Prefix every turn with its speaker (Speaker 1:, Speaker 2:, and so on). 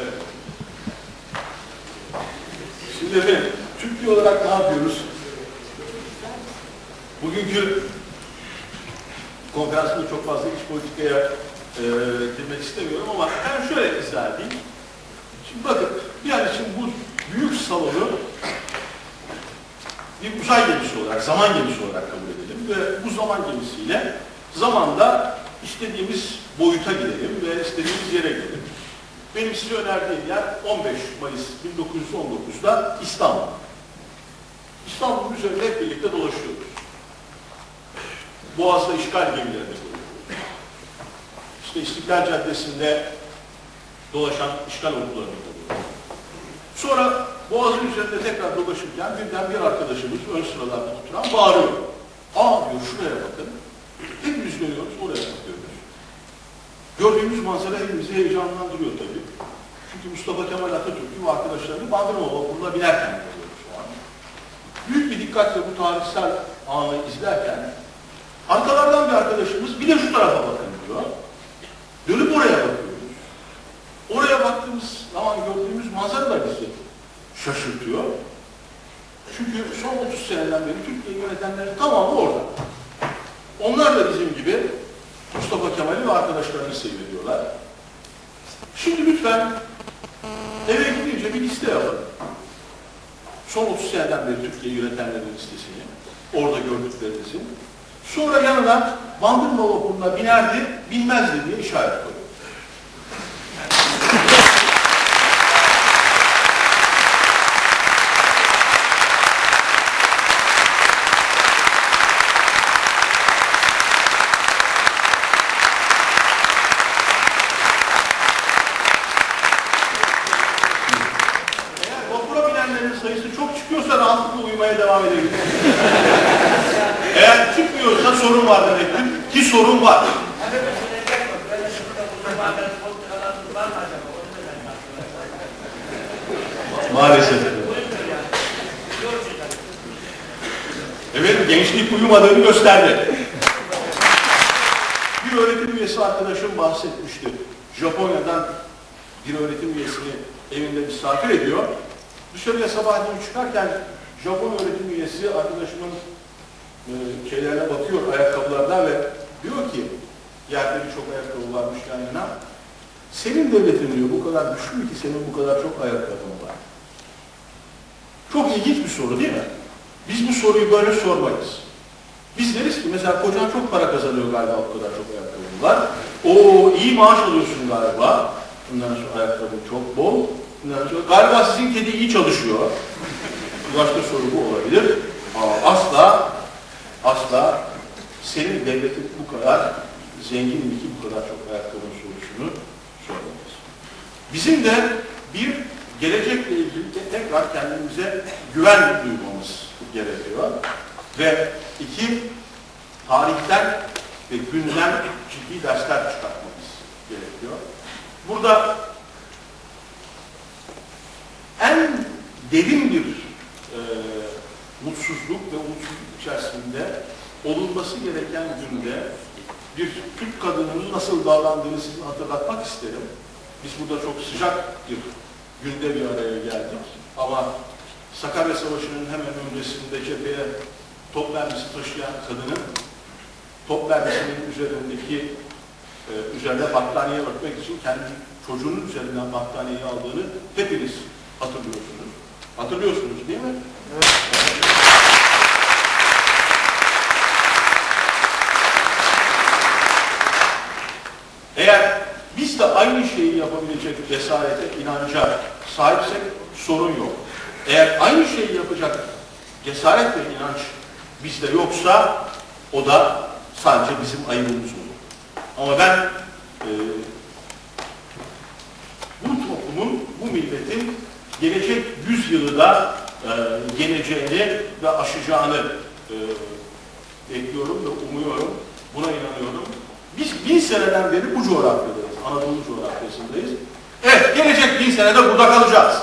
Speaker 1: Evet. Şimdi efendim, Türkiye olarak ne yapıyoruz? Bugünkü konferansında çok fazla iç politikaya e, girmek istemiyorum ama ben şöyle izah edeyim. Şimdi bakın, an için bu büyük salonu bir uzay gemisi olarak, zaman gemisi olarak kabul edelim ve bu zaman gemisiyle zamanda istediğimiz boyuta gidelim ve istediğimiz yere gidelim. Benim size önerdiğim yer 15 Mayıs 1919'da İstanbul. İstanbul'un üzerinde hep birlikte dolaşıyoruz. Boğaz'da işgal gemilerinde bulunuyoruz. İşte İstiklal Caddesi'nde dolaşan işgal ordularını bulunuyoruz. Sonra Boğaz'ın üzerinde tekrar dolaşırken birden bir arkadaşımız ön sıralarda oturan bağırıyor. Aa diyor şuraya bakın. Dönüyoruz oraya bakıyoruz. Gördüğümüz manzara hepimizi heyecanlandırıyor tabii. Çünkü Mustafa Kemal Atatürk'ü ve arkadaşlarını Bandırma vapuruna binerken görüyoruz şu an. Büyük bir dikkatle bu tarihsel anı izlerken arkalardan bir arkadaşımız bir de şu tarafa bakın diyor. Dönüp oraya bakıyoruz. Oraya baktığımız zaman gördüğümüz manzara da bizi şaşırtıyor. Çünkü son 30 seneden beri Türkiye'yi yönetenlerin tamamı orada. Onlar da bizim gibi Mustafa Kemal'i ve arkadaşlarını seyrediyorlar. Şimdi lütfen eve gidince bir liste yapın. Son 30 seneden beri Türkiye'yi yönetenlerin listesini, orada gördüklerinizi. Sonra yanına Bandırma vapuruna binerdi, bilmezdi diye işaret koyun. Uyumaya devam edebilir. Eğer çıkmıyorsa sorun var demektir. Ki sorun var. Maalesef. Evet, gençlik uyumadığını gösterdi. Bir öğretim üyesi arkadaşım bahsetmişti. Japonya'dan bir öğretim üyesini evinde misafir ediyor. Dışarıya sabahleyin çıkarken Japon öğretim üyesi arkadaşımın e, şeylerine bakıyor ayakkabılarına ve diyor ki yerde birçok ayakkabı varmış yan yana. Senin devletin diyor bu kadar güçlü ki senin bu kadar çok ayakkabın var. Çok ilginç bir soru değil mi? Biz bu soruyu böyle sormayız. Biz deriz ki mesela kocan çok para kazanıyor galiba o kadar çok ayakkabın var. O iyi maaş alıyorsun galiba. Bundan sonra ayakkabın çok bol. Bundan sonra galiba sizin kedi iyi çalışıyor. Başka soru bu olabilir. Ama asla asla senin devletin bu kadar zengin mi ki bu kadar çok ayakkabın sorusunu sormayız. Bizim de bir gelecekle ilgili de tekrar kendimize güven duymamız gerekiyor. Ve iki, tarihten ve günden ciddi dersler çıkartmamız gerekiyor. Burada en derin bir mutsuzluk ve umutsuzluk içerisinde olunması gereken günde bir Türk kadınının nasıl davrandığını size hatırlatmak isterim. Biz burada çok sıcak bir günde bir araya geldik ama Sakarya Savaşı'nın hemen öncesinde cepheye top mermisi taşıyan kadının top mermisinin üzerindeki e, üzerine battaniye örtmek için kendi çocuğunun üzerinden battaniyeyi aldığını hepiniz hatırlıyorsunuz. Hatırlıyorsunuz değil mi? Evet. Eğer biz de aynı şeyi yapabilecek cesarete, inanca sahipsek sorun yok. Eğer aynı şeyi yapacak cesaret ve inanç bizde yoksa o da sadece bizim ayıbımız olur. Ama ben e, bu toplumun, bu milletin gelecek yüzyılı da e, yeneceğini ve aşacağını e, bekliyorum ve umuyorum. Buna inanıyorum. Biz bin seneden beri bu coğrafyadayız. Anadolu coğrafyasındayız. Evet, gelecek bin senede burada kalacağız.